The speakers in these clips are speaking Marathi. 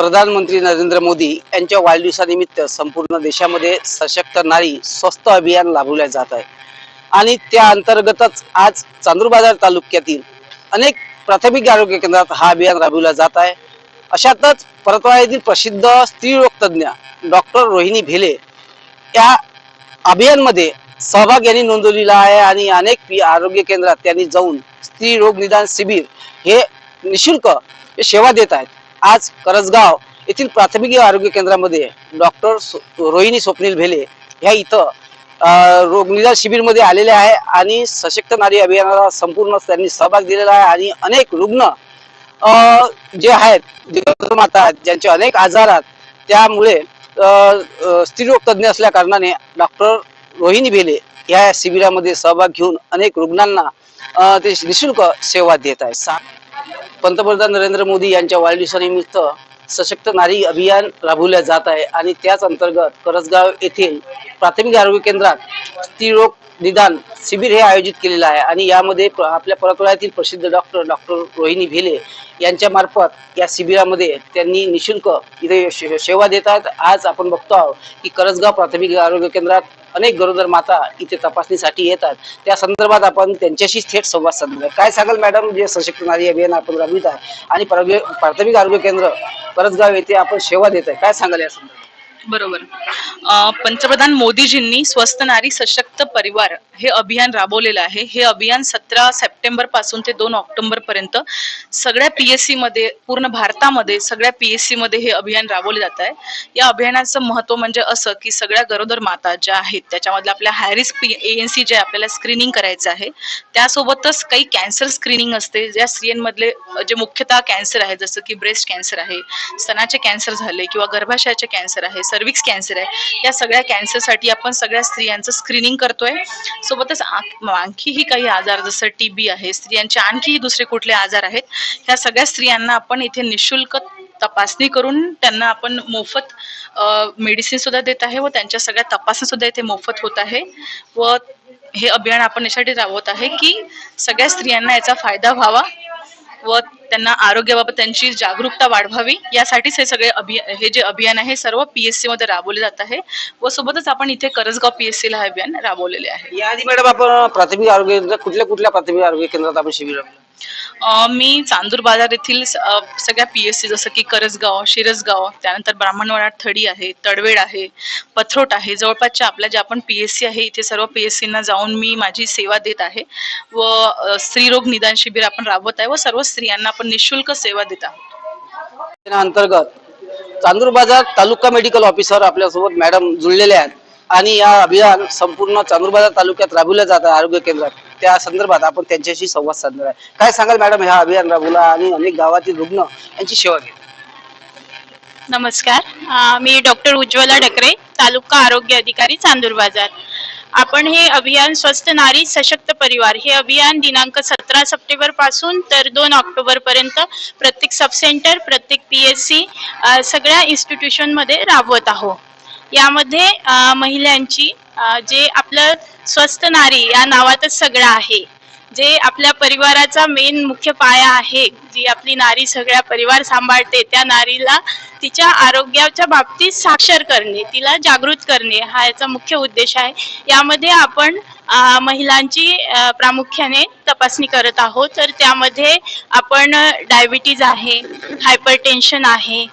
प्रधानमंत्री नरेंद्र मोदी यांच्या वाढदिवसानिमित्त संपूर्ण देशामध्ये सशक्त नारी स्वस्त अभियान राबवले जात आहे. आणि त्या अंतर्गतच आज चांदूर बाजार तालुक्यातील अनेक प्राथमिक आरोग्य केंद्रात हा अभियान राबवला जात आहे. अशातच परतवा येथील प्रसिद्ध स्त्रीरोगतज्ञ डॉक्टर रोहिणी भेले या अभियानमध्ये सहभाग यांनी नोंदवलेला आहे आणि अनेक आरोग्य केंद्रात त्यांनी जाऊन स्त्री रोग निदान शिबिर हे निशुल्क सेवा देत आहेत. आज करसगाव येथील प्राथमिक आरोग्य केंद्रामध्ये डॉक्टर रोहिणी स्वप्नील भेले ह्या इथं रोगनिदान शिबिरमध्ये आलेले आहे आणि सशक्त नारी अभियानाला संपूर्ण त्यांनी सहभाग दिलेला आहे आणि अनेक रुग्ण जे आहेत माता आहेत ज्यांचे अनेक आजार आहेत त्यामुळे स्त्रीरोग तज्ज्ञ असल्या कारणाने डॉक्टर रोहिणी भेले या शिबिरामध्ये सहभाग घेऊन अनेक रुग्णांना ते निशुल्क सेवा देत आहेत. पंतप्रधान नरेंद्र मोदी यांच्या वाढदिवसानिमित्त सशक्त नारी अभियान राबवले जात आहे आणि त्याच अंतर्गत करसगाव येथील प्राथमिक आरोग्य केंद्रात स्त्रीरोग निदान शिबिर हे आयोजित केलेलं आहे. आणि यामध्ये आपल्या परतवाड्यातील प्रसिद्ध डॉक्टर डॉक्टर रोहिणी भेले यांच्या मार्फत या शिबिरामध्ये त्यांनी निशुल्क इथे शे- सेवा देतात. आज आपण बघतो आहोत की करसगाव प्राथमिक आरोग्य केंद्रात अनेक गरोदर माता इथे तपासणीसाठी येतात. त्या संदर्भात आपण त्यांच्याशी थेट संवाद साधला काय सांगाल मॅडम? जे सशक्त नारी अभियान आपण राबवित आहे आणि प्राथमिक प्राथमिक आरोग्य केंद्र करसगाव येथे आपण सेवा देत आहे. काय सांगाल या संदर्भात? बरोबर. अं, पंतप्रधान मोदीजींनी स्वस्त नारी सशक्त परिवार हे अभियान राबवलेलं आहे. हे अभियान सतरा सप्टेंबरपासून ते दोन ऑक्टोबर पर्यंत सगळ्या पीएससी मध्ये पूर्ण भारतामध्ये सगळ्या पीएससी मध्ये हे अभियान राबवले जात आहे. या अभियानाचं महत्त्व म्हणजे असं की सगळ्या गरोदर माता ज्या आहेत त्याच्यामधल्या आपल्या हायरिस्क पी एएनसी जे आपल्याला स्क्रीनिंग करायचं आहे त्यासोबतच काही कॅन्सर स्क्रीनिंग असते. ज्या स्त्रियांमधले जे मुख्यतः कॅन्सर आहे जसं की ब्रेस्ट कॅन्सर आहे स्तनाचे कॅन्सर झाले किंवा गर्भाशयाचे कॅन्सर आहे सर्विक्स कॅन्सर आहे या सगळ्या कॅन्सरसाठी आपण सगळ्या स्त्रियांचं स्क्रीनिंग करतोय. सोबतच आणखीही काही आजार जसं टी बी आहे स्त्रियांचे आणखीही दुसरे कुठले आजार आहेत ह्या सगळ्या स्त्रियांना आपण इथे निशुल्क तपासणी करून त्यांना आपण मोफत मेडिसिन सुद्धा देत आहे व त्यांच्या सगळ्या तपासणी सुद्धा इथे मोफत होत आहे. व हे अभियान आपण यासाठी राबवत आहे की सगळ्या स्त्रियांना याचा फायदा व्हावा. व त्यांना आरोग्याबाबत त्यांची जागरूकता वाढवावी. यासाठीच हे सगळे अभियान हे जे अभियान आहे सर्व पीएससी मध्ये राबवले जात आहे. व सोबतच आपण इथे करजगाव पीएससी ला हे अभियान राबवलेले आहे. याआधी मॅडम आपण प्राथमिक आरोग्य केंद्र कुठल्या कुठल्या प्राथमिक आरोग्य केंद्रात आपण शिबिर मी चांदूर बाजार येथील सगळ्या पी सगळ्या पीएससी जसं की करसगाव शिरसगाव त्यानंतर ब्राह्मणवाडा थडी आहे तडवेड आहे पथरोट आहे जवळपासच्या आपल्या ज्या आपण पीएससी आहे इथे सर्व पीएससीना जाऊन मी माझी सेवा देत आहे व स्त्रीरोग निदान शिबिर आपण राबवत आहे व सर्व स्त्रियांना आपण निशुल्क सेवा देत आहोत. अंतर्गत चांदूर बाजार तालुका मेडिकल ऑफिसर आपल्यासोबत मॅडम जुळलेले आहेत आणि या अभियान संपूर्ण चांदूर बाजार तालुक्यात राबवल्या जात आहे आरोग्य केंद्रात. त्या संदर्भात आपण त्यांच्याशी संवाद साधणार आहे. काय सांगाल मॅडम ह्या अभियान राबवला आणि अनेक गावातील रुग्ण यांची सेवा घेतली नमस्कार. मी डॉक्टर उज्ज्वला डकरे तालुका आरोग्य अधिकारी चांदूर बाजार. आपण हे अभियान स्वस्थ नारी सशक्त परिवार हे अभियान दिनांक सतरा सप्टेंबरपासून तर दोन ऑक्टोबर पर्यंत प्रत्येक सब सेंटर प्रत्येक पी एस सी सगळ्या इन्स्टिट्यूशनमध्ये राबवत आहोत. यामध्ये महिलांची जे आपलं स्वस्थ नारी या नावातच सगळं आहे. जे आपल्या परिवाराचा मेन मुख्य पाया आहे जी आपली नारी सगळ्या परिवार सांभाळते त्या नारीला तिच्या आरोग्याच्या बाबतीत साक्षर करणे तिला जागृत करणे हा याचा मुख्य उद्देश आहे. यामध्ये आपण महिलांची प्रामुख्याने तपासणी करत आहोत. तर त्यामध्ये आपण डायबिटीज आहे हायपरटेन्शन आहे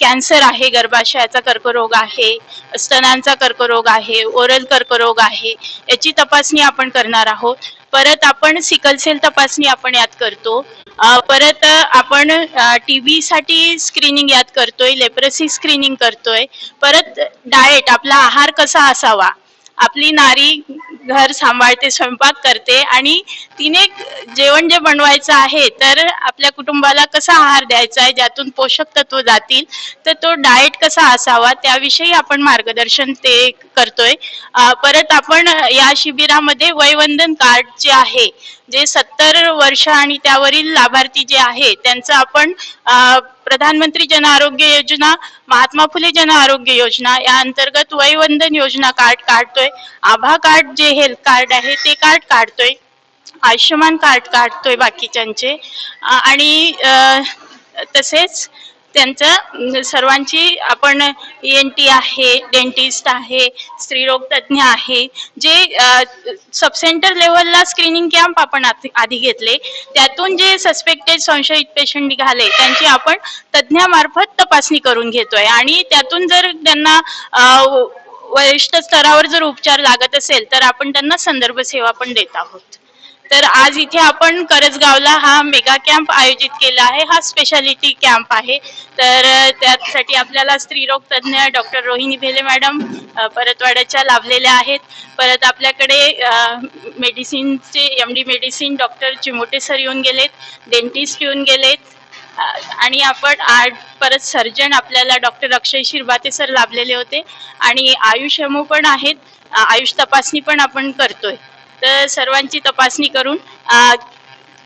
कॅन्सर आहे गर्भाशयाचा कर्करोग आहे स्तनांचा कर्करोग आहे ओरल कर्करोग आहे याची तपासणी आपण करणार आहोत. परत आपण सिकल सेल तपासणी आपण यात करतो. परत आपण टीबी साठी स्क्रीनिंग यात करतोय लेप्रसी स्क्रीनिंग करतोय. परत डाएट आपला आहार कसा असावा? आपली नारी घर सांभाळते स्वयंपाक करते आणि तिने जेवण जे बनवायचं आहे तर आपल्या कुटुंबाला कसा आहार द्यायचा आहे ज्यातून पोषक तत्व जातील तर तो डाएट कसा असावा त्याविषयी आपण मार्गदर्शन ते करतोय. परत आपण या शिबिरामध्ये वयवंदन कार्ड जे आहे जे सत्तर वर्ष आणि त्यावरील लाभार्थी जे आहे त्यांचं आपण प्रधानमंत्री जन आरोग्य योजना महात्मा फुले जन आरोग्य योजना या अंतर्गत वयवंदन योजना कार्ड काढतोय. आभा कार्ड जे हेल्थ कार्ड आहे ते कार्ड काढतोय. आयुष्यमान कार्ड काढतोय बाकीच्यांचे. आणि तसेच त्यांचं सर्वांची आपण ई एन टी आहे डेंटिस्ट आहे स्त्रीरोग तज्ज्ञ आहे जे सबसेंटर लेवलला स्क्रीनिंग कॅम्प आपण आधी घेतले. त्यातून जे सस्पेक्टेड संशयित पेशंट निघाले त्यांची आपण तज्ज्ञामार्फत तपासणी करून घेतोय. आणि त्यातून जर त्यांना वरिष्ठ स्तरावर जर उपचार लागत असेल तर आपण त्यांना संदर्भ सेवा पण देत आहोत. तर आज इथे आपण करजगावला हा मेगा कॅम्प आयोजित केला आहे. हा स्पेशालिटी कॅम्प आहे. तर त्यासाठी आपल्याला स्त्रीरोग तज्ज्ञ डॉक्टर रोहिणी भेले मॅडम परतवाड्याच्या लाभलेल्या आहेत. परत आपल्याकडे मेडिसिनचे M D medicine doctor Chimote sir येऊन गेलेत डेंटिस्ट येऊन गेलेत आणि आपण आर्ट परत सर्जन आपल्याला डॉक्टर अक्षय शिरबाते सर लाभलेले होते. आणि आयुष हेमो पण आहेत. आयुष तपासणी पण आपण करतोय. तर सर्वांची तपासणी करून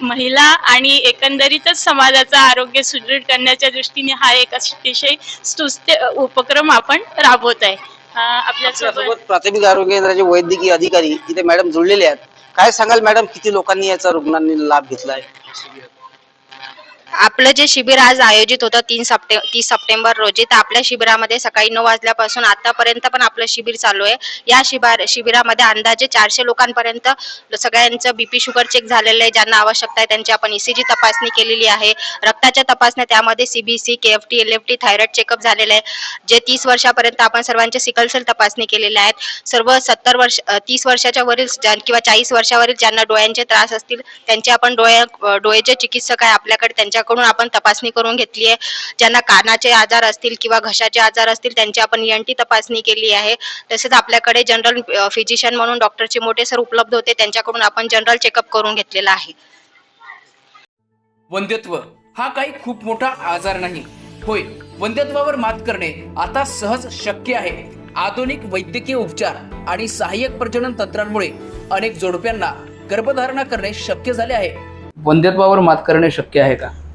महिला आणि एकंदरीतच समाजाचं आरोग्य सुदृढ करण्याच्या दृष्टीने हा एक अतिशय स्तुत्य उपक्रम आपण राबवत आहे. आपल्यासोबत प्राथमिक आरोग्य केंद्राचे वैद्यकीय अधिकारी इथे मॅडम जुळलेले आहेत. काय सांगाल मॅडम किती लोकांनी याचा रुग्णांनी लाभ घेतला आहे आपलं जे शिबिर आज आयोजित होतं तीन सप्टे तीस सप्टेंबर रोजी तर आपल्या शिबिरामध्ये सकाळी नऊ वाजल्यापासून आतापर्यंत पण आपलं शिबिर चालू आहे. या शिबार शिबिरामध्ये अंदाजे चारशे लोकांपर्यंत सगळ्यांचं बीपी शुगर चेक झालेलं आहे ज्यांना आवश्यकता आहे त्यांची आपण ईसीजी तपासणी केलेली आहे. रक्ताच्या तपासण्या त्यामध्ये CBC K F T L F T thyroid checkup झालेलं आहे. जे तीस वर्षापर्यंत आपण सर्वांचे सिकलसेल तपासणी केलेल्या आहेत. सर्व सत्तर वर्ष तीस वर्षाच्या वरील ज्या- किंवा चाळीस वर्षावरील ज्यांना डोळ्यांचे त्रास असतील त्यांचे आपण डोळ्या डोळ्याचे चिकित्सक आहे आपल्याकडे त्यांच्या त्यांच्याकडून आपण तपासणी करून घेतली आहे. ज्यांना कानाचे आजार असतील किंवा घशाचे आजार असतील त्यांची आपण एन टी तपासणी केली आहे. तसेच आपल्याकडे जनरल फिजिशियन म्हणून डॉक्टर चिमोटे सर उपलब्ध होते. त्यांच्याकडून आपण जनरल चेकअप करून घेतलेला आहे. वंध्यत्व हा काही खूप मोठा आजार नाही. होय वंध्यत्वावर मात करणे आता सहज शक्य आहे. आधुनिक वैद्यकीय उपचार आणि सहाय्यक प्रजनन तंत्रांमुळे अनेक जोडप्यांना गर्भधारणा करणे शक्य झाले आहे. वंध्यत्वावर मात करणे शक्य आहे का?